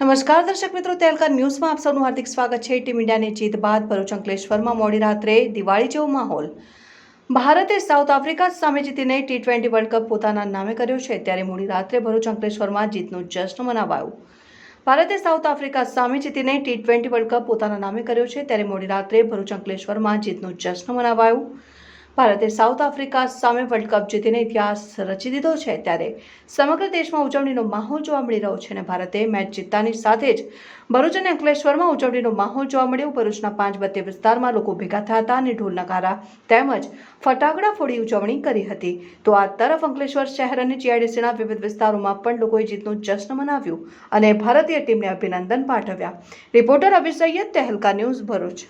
નમસ્કાર દર્શક મિત્રો તેલકા ન્યૂઝમાં આપ સૌનું હાર્દિક સ્વાગત છે. ટીમ ઇન્ડિયાની જીત બાદ ભરૂચ અંકલેશ્વરમાં મોડી રાત્રે દિવાળી જેવો માહોલ. ભારતે સાઉથ આફ્રિકા સામે જીતીને ટી ટ્વેન્ટી વર્લ્ડ કપ પોતાના નામે કર્યો છે. ત્યારે મોડી રાત્રે ભરૂચ અંકલેશ્વરમાં જીતનું જશ્ન મનાવાયું. ભારતે સાઉથ આફ્રિકા સામે જીતીને ટી ટ્વેન્ટી વર્લ્ડ કપ પોતાના નામે કર્યો છે. ત્યારે મોડી રાત્રે ભરૂચ અંકલેશ્વરમાં જીતનું જશ્ન મનાવાયું. ભારતે સાઉથ આફ્રિકા સામે વર્લ્ડ કપ જીતીને ઇતિહાસ રચી દીધો છે ત્યારે સમગ્ર દેશમાં ઉજવણીનો માહોલ જોવા મળી રહ્યો છે અને ભારતે મેચ જીતતાની સાથે જ ભરૂચ અને અંકલેશ્વરમાં ઉજવણીનો માહોલ જોવા મળ્યો. ભરૂચના પાંચ બત્તી વિસ્તારમાં લોકો ભેગા થયા હતા અને ઢોલ નગારા તેમજ ફટાકડા ફોડી ઉજવણી કરી હતી. તો આ તરફ અંકલેશ્વર શહેર અને જીઆઈડીસીના વિવિધ વિસ્તારોમાં પણ લોકોએ જીતનું જશ્ન મનાવ્યું અને ભારતીય ટીમને અભિનંદન પાઠવ્યા. રિપોર્ટર અભિષૈયદ તહેલકા ન્યૂઝ ભરૂચ.